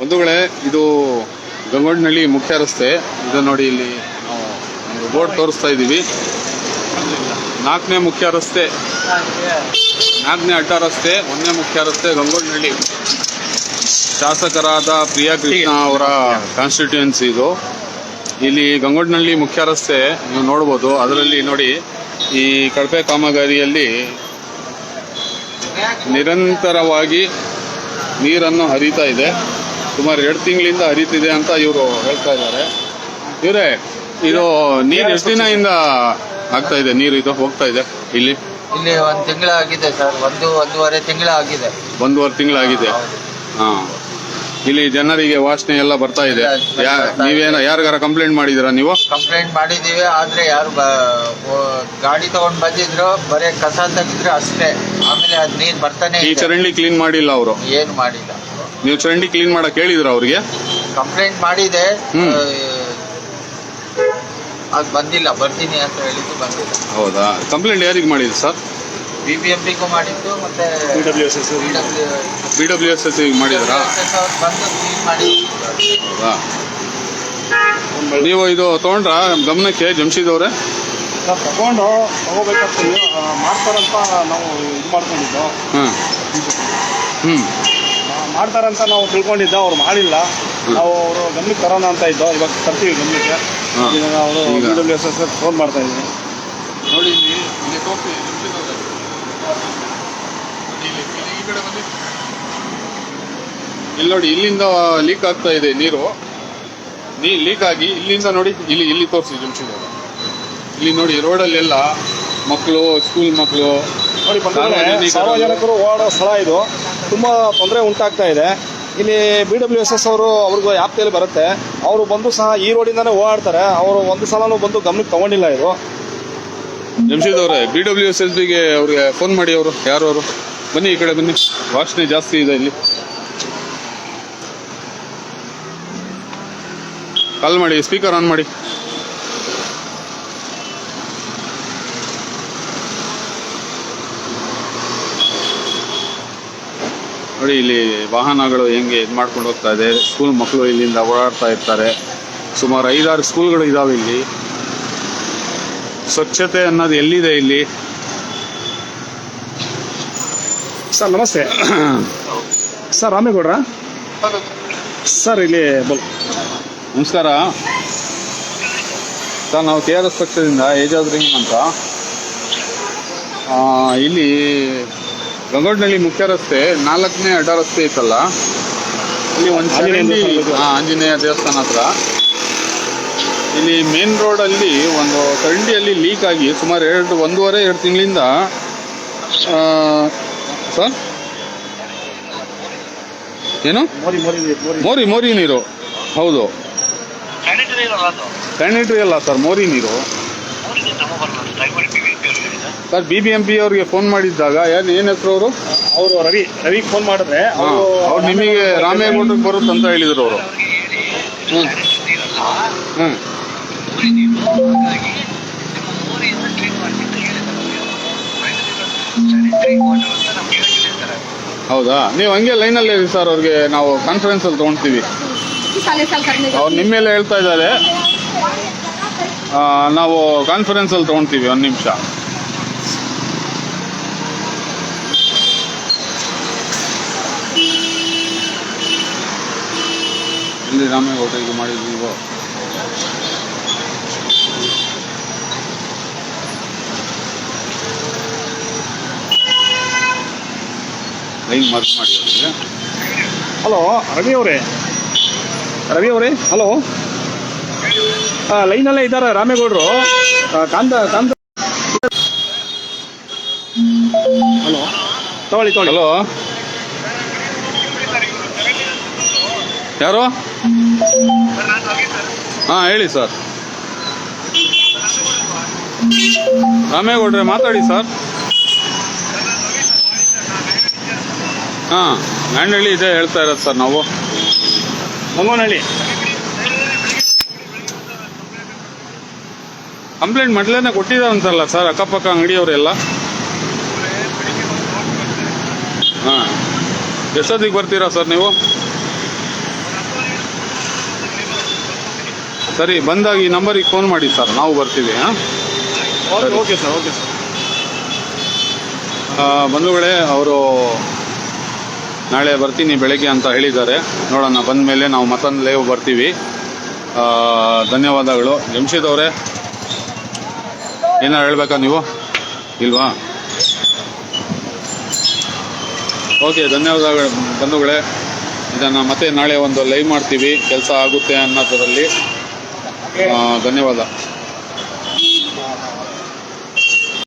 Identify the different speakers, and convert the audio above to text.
Speaker 1: ಬಂಧುಗಳೇ ಇದು ಗಂಗೋಡ್ನಹಳ್ಳಿ ಮುಖ್ಯ ರಸ್ತೆ, ಇದು ನೋಡಿ ಇಲ್ಲಿ ನಾವು ಬೋರ್ಡ್ ತೋರಿಸ್ತಾ ಇದ್ದೀವಿ. ನಾಲ್ಕನೇ ಮುಖ್ಯ ರಸ್ತೆ, ನಾಲ್ಕನೇ ಅಡ್ಡ ರಸ್ತೆ, ಒಂದನೇ ಮುಖ್ಯ ರಸ್ತೆ ಗಂಗೋಡ್ನಹಳ್ಳಿ. ಶಾಸಕರಾದ ಪ್ರಿಯಾ ಕೃಷ್ಣ ಅವರ ಕಾನ್ಸ್ಟಿಟ್ಯೂಯನ್ಸಿ ಇದು. ಇಲ್ಲಿ ಗಂಗೋಡ್ನಹಳ್ಳಿ ಮುಖ್ಯ ರಸ್ತೆ ನೀವು ನೋಡ್ಬೋದು. ಅದರಲ್ಲಿ ನೋಡಿ ಈ ಕಳಪೆ ಕಾಮಗಾರಿಯಲ್ಲಿ ನಿರಂತರವಾಗಿ ನೀರನ್ನು ಹರಿತಾ ಇದೆ. ಸುಮಾರು ಎರಡು ತಿಂಗಳಿಂದ ಹರಿತಿದೆ ಅಂತ ಇವರು ಹೇಳ್ತಾ ಇದ್ದಾರೆ. ಇವರೇ ಇದು ನೀರು ಎಷ್ಟು ದಿನದಿಂದ ಆಗ್ತಾ ಇದೆ? ನೀರು ಇದು ಹೋಗ್ತಾ ಇದೆ ಇಲ್ಲಿ?
Speaker 2: ಇಲ್ಲಿ ಒಂದು ತಿಂಗಳ ಆಗಿದೆ ಸರ್. ಒಂದು ಒಂದೂವರೆ ತಿಂಗಳ ಆಗಿದೆ.
Speaker 1: ಒಂದೂವರೆ ತಿಂಗಳಾಗಿದೆ ಹಾ ಇಲ್ಲಿ ಜನರಿಗೆ ವಾಸನೆ ಎಲ್ಲ ಬರ್ತಾ ಇದೆ. ಯಾ ನೀವೇನ ಯಾರಿಗಾರ ಕಂಪ್ಲೇಂಟ್ ಮಾಡಿದಿರಾ ನೀವು?
Speaker 2: ಕಂಪ್ಲೇಂಟ್ ಮಾಡಿದೀವಿ ಆದ್ರೆ ಯಾರು ಬ- ಓ- ಗಾಡಿ ತಗೊಂಡ್ ಬಂದಿದ್ರು ಬರೀ ಕಸ ತೆಗಿದ್ರು ಅಷ್ಟೇ. ಆಮೇಲೆ ಅದ್ ನೀರ್ ಬರ್ತಾನೆ
Speaker 1: ಈ
Speaker 2: ಇದೆ.
Speaker 1: ಚರಂಡಿ ಕ್ಲೀನ್ ಮಾಡಿಲ್ಲ ಅವರು?
Speaker 2: ಏನು ಮಾಡಿಲ್ಲ.
Speaker 1: ನೀವು ಚರಂಡಿ ಕ್ಲೀನ್ ಮಾಡಕ್ ಹೇಳಿದ್ರ ಅವ್ರಿಗೆ?
Speaker 2: ಕಂಪ್ಲೇಂಟ್ ಮಾಡಿದೆ.
Speaker 1: ಹ್ಮ್.
Speaker 2: ಅದು ಬಂದಿಲ್ಲ ಬರ್ತೀನಿ ಅಂತ ಹೇಳಿದ್ದು ಬಂದಿಲ್ಲ.
Speaker 1: ಹೌದಾ? ಕಂಪ್ಲೇಂಟ್ ಯಾರಿಗೆ ಮಾಡಿದ್ರಿ ಸರ್?
Speaker 2: ಬಿ ಬಿ ಎಂ ಪಿಗೂ ಮಾಡಿದ್ದು ಮತ್ತೆ
Speaker 1: ಬಿ ಡಬ್ಲ್ಯೂ ಎಸ್ ಎಸ್ ಮಾಡಿದ್ರಾ?
Speaker 2: ಬಂದು ಕ್ಲೀನ್ ಮಾಡಿ
Speaker 1: ಹೌದಾ? ನೀವು ಇದು ತಗೊಂಡ್ರ ಗಮನಕ್ಕೆ ಜಮ್ಶಿದ್ ಅವರೇ?
Speaker 3: ನಾವು ತಗೊಂಡು ತಗೋಬೇಕಂತ ಆ, ಮಾಡ್ತಾರಂತ ನಾವು ಇದು ಮಾಡ್ಕೊಂಡಿದ್ದು.
Speaker 1: ಹ್ಮ್. ಹ್ಮ್.
Speaker 3: ಮಾಡ್ತಾರಂತ ನಾವು ತಿಳ್ಕೊಂಡಿದ್ದ ಅವ್ರು ಮಾಡಿಲ್ಲ. ನಾವು ಅವರು ಗಮನಕ್ಕೆ ತರೋಣ ಅಂತ ಇದ್ದೋ ಇವಾಗ ತರ್ತೀವಿ ಗಮನಕ್ಕೆ.
Speaker 1: ಹಾ.
Speaker 3: ಈಗ ಅವರು
Speaker 1: ಈಗ.
Speaker 3: B W S S phone ಮಾಡ್ತಾ ಇದ್ದೀವಿ
Speaker 1: ನೋಡಿ ಇಲ್ಲಿ ಇಲ್ಲಿ ತೋರಿಸಿ ಇಲ್ಲಿ ಇಲ್ಲಿ ಈ ಕಡೆ ಬನ್ನಿ. ಇಲ್ಲಿ ನೋಡಿ ಇಲ್ಲಿಂದ ಲೀಕ್ ಆಗ್ತಾ ಇದೆ ನೀರು. ನೀ ಲೀಕ್ ಆಗಿ ಇಲ್ಲಿಂದ ನೋಡಿ ಇಲ್ಲಿ ಇಲ್ಲಿ ತೋರಿಸಿ ಜಮ್ಶಿದ್ ಇಲ್ಲಿ ನೋಡಿ ರೋಡಲ್ಲೆಲ್ಲ ಮಕ್ಕಳು ಸ್ಕೂಲ್ ಮಕ್ಕಳು
Speaker 3: ನೋಡಿ
Speaker 1: ಸಾರ್ವಜನಿಕರು-
Speaker 3: ಓಡೋ ಸ್ಥಳ ಇದು. ತುಂಬ ತೊಂದರೆ ಉಂಟಾಗ್ತಾ ಇದೆ. ಇಲ್ಲಿ ಬಿ ಡಬ್ಲ್ಯೂ ಎಸ್ ಎಸ್ ಅವರು ಅವ್ರಿಗೂ ವ್ಯಾಪ್ತಿಯಲ್ಲಿ ಬರುತ್ತೆ. ಅವರು ಬಂದು ಸಹ ಈ ರೋಡಿಂದಾನೇ ಓಡಾಡ್ತಾರೆ. ಅವರು ಒಂದು ಸಲನೂ ಬಂದು ಗಮನಕ್ಕೆ ತಗೊಂಡಿಲ್ಲ ಇದು
Speaker 1: ಜಮ್ಶಿದ್ ಅವರೇ ಬಿ ಡಬ್ಲ್ಯೂ ಎಸ್ ಎಸ್ ಬಿಗೆ ಅವ್ರಿಗೆ ಫೋನ್ ಮಾಡಿ ಅವರು. ಯಾರು ಅವರು? ಬನ್ನಿ ಈ ಕಡೆ ಬನ್ನಿ. ವಾಸನೆ ಜಾಸ್ತಿ ಇದೆ ಇಲ್ಲಿ. ಕಾಲ್ ಮಾಡಿ ಸ್ಪೀಕರ್ ಆನ್ ಮಾಡಿ. ನೋಡಿ ಇಲ್ಲಿ ವಾಹನಗಳು ಹೆಂಗೆ ಇದು ಮಾಡ್ಕೊಂಡು ಹೋಗ್ತಾ ಇದೆ. ಸ್ಕೂಲ್ ಮಕ್ಕಳು ಇಲ್ಲಿಂದ ಓಡಾಡ್ತಾ ಇರ್ತಾರೆ. ಸುಮಾರು ಐದಾರು ಸ್ಕೂಲ್ಗಳು ಇದಾವೆ ಇಲ್ಲಿ. ಸ್ವಚ್ಛತೆ ಅನ್ನೋದು ಎಲ್ಲಿದೆ ಇಲ್ಲಿ?
Speaker 3: ಸರ್ ನಮಸ್ತೆ. ಸರ್ ರಾಮೇಗೌಡ್ರ? ಸರ್ ಇಲ್ಲಿ ಬಲ್
Speaker 1: ನಮಸ್ಕಾರ. ಸರ್ ನಾವು ಕೆ ಆರ್ ಎಸ್ ಪಕ್ಷದಿಂದ ಏಜಾದ್ರಿಂಗ್ ಅಂತ. ಇಲ್ಲಿ ಗಂಗೋಡ್ನಳ್ಳಿ ಮುಖ್ಯ ರಸ್ತೆ ನಾಲ್ಕನೇ ಅಡ್ಡ ರಸ್ತೆ ಇತ್ತಲ್ಲ? ಇಲ್ಲಿ ಒಂದು
Speaker 3: ಆಂಜನೇಯ ದೇವಸ್ಥಾನ
Speaker 1: ಹಾ, ಆಂಜನೇಯ ದೇವಸ್ಥಾನ ಹತ್ರ. ಇಲ್ಲಿ ಮೇನ್ ರೋಡಲ್ಲಿ ಒಂದು ಚರಂಡಿಯಲ್ಲಿ ಲೀಕ್ ಆಗಿ ಸುಮಾರು ಎರಡು ಒಂದೂವರೆ ಎರಡು ತಿಂಗಳಿಂದ ಸರ್? ಏನು?
Speaker 3: ಮೋರಿ ಮೋರಿ ಮೋರಿ.
Speaker 1: ಮೋರಿ ಮೋರಿ ನೀರು. ಹೌದು. ಸ್ಯಾನಿಟರಿ ಅಲ್ಲ ಸರ್ ಮೋರಿ ನೀರು. Sir B B M P ಅವ್ರಿಗೆ ಫೋನ್ ಮಾಡಿದ್ದಾಗ ಯಾರು ಏನ್ ಹೆಸರು ಅವರು?
Speaker 3: ಅವರು ರವಿ ರವಿ ಫೋನ್ ಮಾಡಿದ್ರೆ ಅವರು
Speaker 1: ಅವ್ರು ನಿಮಗೆ ರಾಮೇಗೌಡ ಬರುತ್ತೆ ಅಂತ ಹೇಳಿದ್ರು. ಅವರು. ಹ್ಞೂ ಹ್ಞೂ ಹೌದಾ? ನೀವು ಹಂಗೆ ಲೈನಲ್ಲಿ ಇರಿ ಸರ್ ಅವ್ರಿಗೆ ನಾವು ಕಾನ್ಫರೆನ್ಸಲ್ಲಿ ತೊಗೊಳ್ತೀವಿ ಅವ್ರು ನಿಮ್ಮ ಮೇಲೆ ಹೇಳ್ತಾ ಇದ್ದಾರೆ. ನಾವು ಕಾನ್ಫರೆನ್ಸ್ ಅಲ್ಲಿ ತಗೊಂತೀವಿ ಒಂದು ನಿಮಿಷ. ಇಲ್ಲಿ ರಾಮೇಗೌಡ ಮಾಡಿದ್ವಿ ಇವು. ಲೈನ್ ಮಾರ್ಕ್ ಮಾಡಿ
Speaker 3: ಹಲೋ ರವಿ ಅವರೇ? ರವಿ ಅವರೇ? ಹಲೋ? ಲೈನಲ್ಲೇ ಇದ್ದಾರೆ ರಾಮೇಗೌಡರು. ಕಾಂತ ಕಾಂತ ಹಲೋ? ತಗೊಳ್ಳಿ ತಗೊಳ್ಳಿ.
Speaker 1: ಹಲೋ? ಯಾರು? ಹಾಂ, ಹೇಳಿ ಸರ್. ರಾಮೇಗೌಡ್ರೆ ಮಾತಾಡಿ ಸರ್. ಹಾಂ ಮ್ಯಾಂಡಳ್ಳಿ ಇದೆ ಹೇಳ್ತಾ ಇರೋದು ಸರ್ ನಾವು.
Speaker 3: ಮಂಗೋನಹಳ್ಳಿ
Speaker 1: ಕಂಪ್ಲೇಂಟ್ ಮೊದಲೇನೆ ಕೊಟ್ಟಿದ್ದಾರಂತಲ್ಲ ಸರ್, ಅಕ್ಕಪಕ್ಕ ಅಂಗಡಿಯವರೆಲ್ಲ. ಹಾಂ. ಎಷ್ಟೊತ್ತಿಗೆ ಬರ್ತೀರಾ ಸರ್ ನೀವು? ಸರಿ ಬಂದಾಗ ಈ ನಂಬರಿಗೆ ಫೋನ್ ಮಾಡಿ ಸರ್ ನಾವು ಬರ್ತೀವಿ ಹಾಂ?
Speaker 3: Okay sir. ಓಕೆ ಸರ್
Speaker 1: ಬಂಧುಗಳೇ ಅವರು ನಾಳೆ ಬರ್ತೀನಿ ಬೆಳಗ್ಗೆ ಅಂತ ಹೇಳಿದ್ದಾರೆ. ನೋಡೋಣ ಬಂದ ಮೇಲೆ ನಾವು ಮತ್ತೊಂದು ಲೈವ್ ಬರ್ತೀವಿ. ಧನ್ಯವಾದಗಳು. ಜಮ್ಶೀದ್ ಅವರೇ ಏನಾರು ಹೇಳ್ಬೇಕಾ ನೀವು? ಇಲ್ವಾ? ಓಕೆ ಧನ್ಯವಾದಗಳು ಬಂಧುಗಳೇ. ಇದನ್ನು ಮತ್ತೆ ನಾಳೆ ಒಂದು ಲೈವ್ ಮಾಡ್ತೀವಿ. ಕೆಲಸ ಆಗುತ್ತೆ ಅನ್ನೋದರಲ್ಲಿ. ಧನ್ಯವಾದ